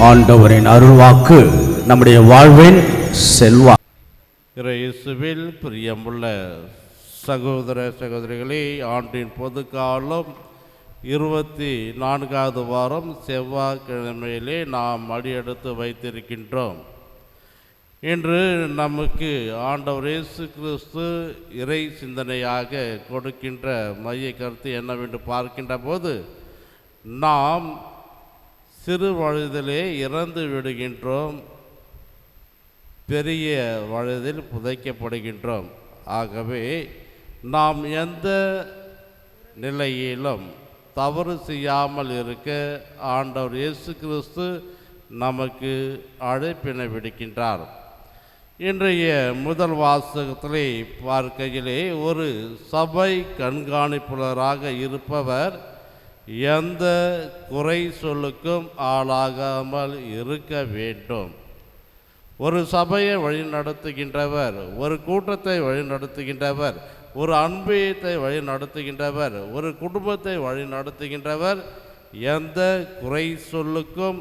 ஆண்டவரின் அருள்வாக்கு நம்முடைய வாழ்வின் செல்வா இயேசுவில் பிரியமுள்ள சகோதர சகோதரிகளே ஆண்டின் பொது காலம் இருபத்தி நான்காவது வாரம் செவ்வாய்க்கிழமையிலே நாம் அடியெடுத்து வைத்திருக்கின்றோம். இன்று நமக்கு ஆண்டவர் இயேசு கிறிஸ்து இறை சிந்தனையாக கொடுக்கின்ற மைய கருத்து என்னவென்று பார்க்கின்ற போது நாம் சிறு வயதிலே இறந்து விடுகின்றோம். பெரிய வயதில் புதைக்கப்படுகின்றோம். ஆகவே நாம் எந்த நிலையிலும் தவறு செய்யாமல் இருக்க ஆண்டவர் இயேசு கிறிஸ்து நமக்கு அழைப்பினை விடுக்கின்றார். இன்றைய முதல் வாசகத்திலே பார்க்கையிலே ஒரு சபை கண்காணிப்பாளராக இருப்பவர் எந்த குறை சொல்லுக்கும் ஆளாகாமல் இருக்க வேண்டும். ஒரு சபையை வழிநடத்துகின்றவர் ஒரு கூட்டத்தை வழிநடத்துகின்றவர் ஒரு அன்பியத்தை வழி நடத்துகின்றவர் ஒரு குடும்பத்தை வழி நடத்துகின்றவர் எந்த குறை சொல்லுக்கும்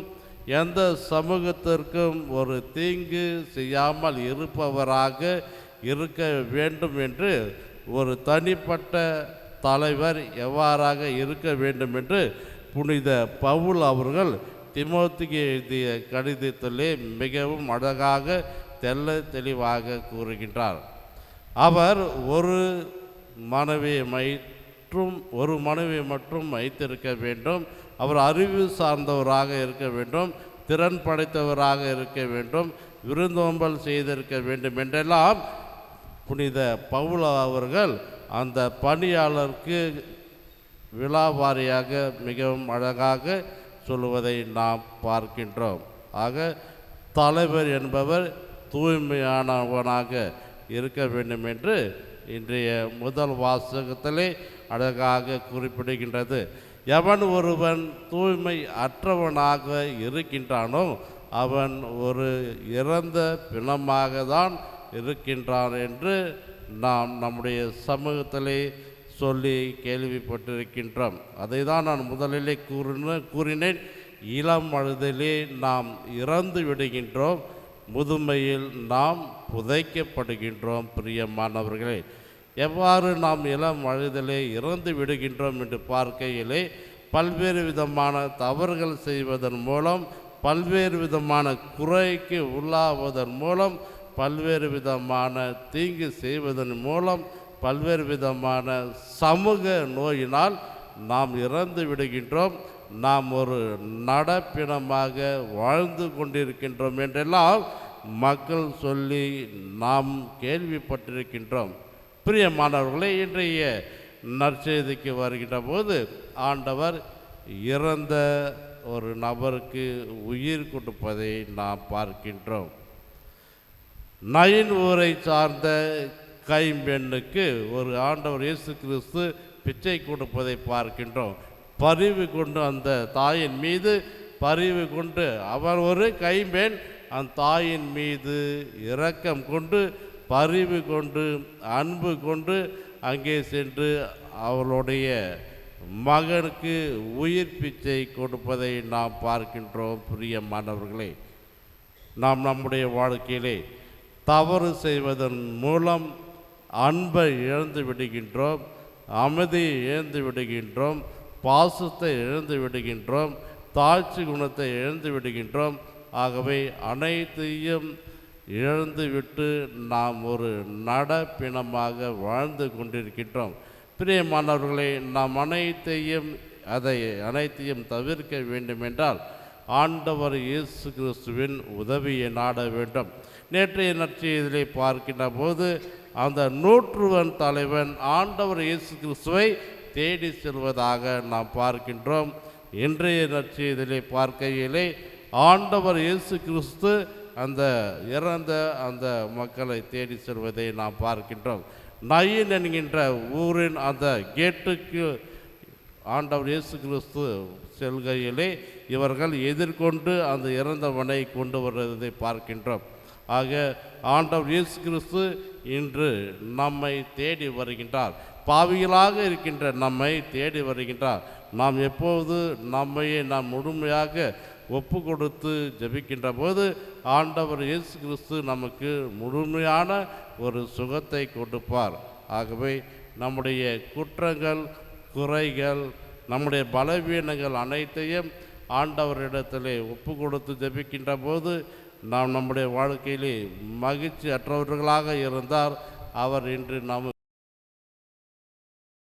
எந்த சமூகத்திற்கும் ஒரு தீங்கு செய்யாமல் இருப்பவராக இருக்க வேண்டும் என்று ஒரு தனிப்பட்ட தலைவர் எவ்வாறாக இருக்க வேண்டும் என்று புனித பவுல் அவர்கள் திமுத்துக்கு எழுதிய கடிதத்திலே மிகவும் அழகாக தெல்ல தெளிவாக கூறுகின்றார். அவர் ஒரு மனைவியை மற்றும் ஒரு மனைவியை மட்டும் வைத்திருக்க வேண்டும். அவர் அறிவு சார்ந்தவராக இருக்க வேண்டும். திறன் படைத்தவராக இருக்க வேண்டும். விருந்தோம்பல் செய்திருக்க வேண்டும் என்றெல்லாம் புனித பவுல அவர்கள் அந்த பணியாளருக்கு விழாவாரியாக மிகவும் அழகாக சொல்லுவதை நாம் பார்க்கின்றோம். ஆக தலைவர் என்பவர் தூய்மையானவனாக இருக்க வேண்டும் என்று இன்றைய முதல் வாசகத்திலே அழகாக குறிப்பிடுகின்றது. எவன் ஒருவன் தூய்மை அற்றவனாக இருக்கின்றானோ அவன் ஒரு இறந்த பிணமாக தான் இருக்கின்றான் என்று நாம் நம்முடைய சமூகத்திலே சொல்லி கேள்விப்பட்டிருக்கின்றோம். அதை தான் நான் முதலிலே கூறின கூறினேன். இளம் வயதிலே நாம் இறந்து விடுகின்றோம். முதுமையில் நாம் புதைக்கப்படுகின்றோம் பிரியமானவர்களே. எவ்வாறு நாம் இளம் வயதிலே இறந்து விடுகின்றோம் என்று பார்க்கையிலே பல்வேறு விதமான தவறுகள் செய்வதன் மூலம் பல்வேறு விதமான குறைக்கு உள்ளாவதன் மூலம் பல்வேறு விதமான தீங்கு செய்வதன் மூலம் பல்வேறு விதமான சமூக நோயினால் நாம் இறந்து விடுகின்றோம். நாம் ஒரு நடப்பினமாக வாழ்ந்து கொண்டிருக்கின்றோம் என்றெல்லாம் மக்கள் சொல்லி நாம் கேள்விப்பட்டிருக்கின்றோம். பிரியமானவர்களே இன்றைய நற்செய்திக்கு வருகின்ற போது ஆண்டவர் இறந்த ஒரு நபருக்கு உயிர் கொடுப்பதை நாம் பார்க்கின்றோம். நயின் ஊரை சார்ந்த கைம்பெண்ணுக்கு ஒரு ஆண்டவர் இயேசு கிறிஸ்து பிச்சை கொடுப்பதை பார்க்கின்றோம். பரிவு கொண்டு அந்த தாயின் மீது பரிவு கொண்டு அவர் ஒரு கைம்பெண் அந்த தாயின் மீது இரக்கம் கொண்டு பரிவு கொண்டு அன்பு கொண்டு அங்கே சென்று அவளுடைய மகனுக்கு உயிர் பிச்சை கொடுப்பதை நாம் பார்க்கின்றோம். பிரியமானவர்களே நாம் நம்முடைய வாழ்க்கையிலே தவறு செய்வதன் மூலம் அன்பை இழந்து விடுகின்றோம் அமைதியை இழந்து விடுகின்றோம் பாசத்தை இழந்து விடுகின்றோம் தாழ்ச்சி குணத்தை இழந்து விடுகின்றோம். ஆகவே அனைத்தையும் இழந்துவிட்டு நாம் ஒரு நடப்பிணமாக வாழ்ந்து கொண்டிருக்கின்றோம். பிரியமானவர்களே நாம் அனைத்தையும் அதை அனைத்தையும் தவிர்க்க வேண்டுமென்றால் ஆண்டவர் இயேசு கிறிஸ்துவின் உதவியை நாட வேண்டும். நேற்றைய நற்செய்தியிலே பார்க்கின்ற போது அந்த நூற்றுவன் தலைவன் ஆண்டவர் இயேசு கிறிஸ்துவை தேடி செல்வதாக நாம் பார்க்கின்றோம். இன்றைய நற்செய்தியிலே பார்க்கையிலே ஆண்டவர் இயேசு கிறிஸ்து அந்த இறந்த அந்த மக்களை தேடி செல்வதை நாம் பார்க்கின்றோம். நயின் என்கின்ற ஊரின் அந்த கேட்டுக்கு ஆண்டவர் இயேசு கிறிஸ்து செல்கையிலே இவர்கள் எதிர்கொண்டு அந்த இறந்தவனை கொண்டு வருவதை பார்க்கின்றோம். ஆக ஆண்டவர் இயேசு கிறிஸ்து இன்று நம்மை தேடி வருகின்றார். பாவிகளாக இருக்கின்ற நம்மை தேடி வருகின்றார். நாம் எப்போது நம்மையே நாம் முழுமையாக ஒப்பு கொடுத்து ஜபிக்கின்ற போது ஆண்டவர் இயேசு கிறிஸ்து நமக்கு முழுமையான ஒரு சுகத்தை கொடுப்பார். ஆகவே நம்முடைய குற்றங்கள் குறைகள் நம்முடைய பலவீனங்கள் அனைத்தையும் ஆண்டவரிடத்திலே ஒப்பு கொடுத்து ஜெபிக்கின்ற போது நாம் நம்முடைய வாழ்க்கையிலே மகிழ்ச்சி அற்றவர்களாக இருந்தால் அவர் இன்று நாம்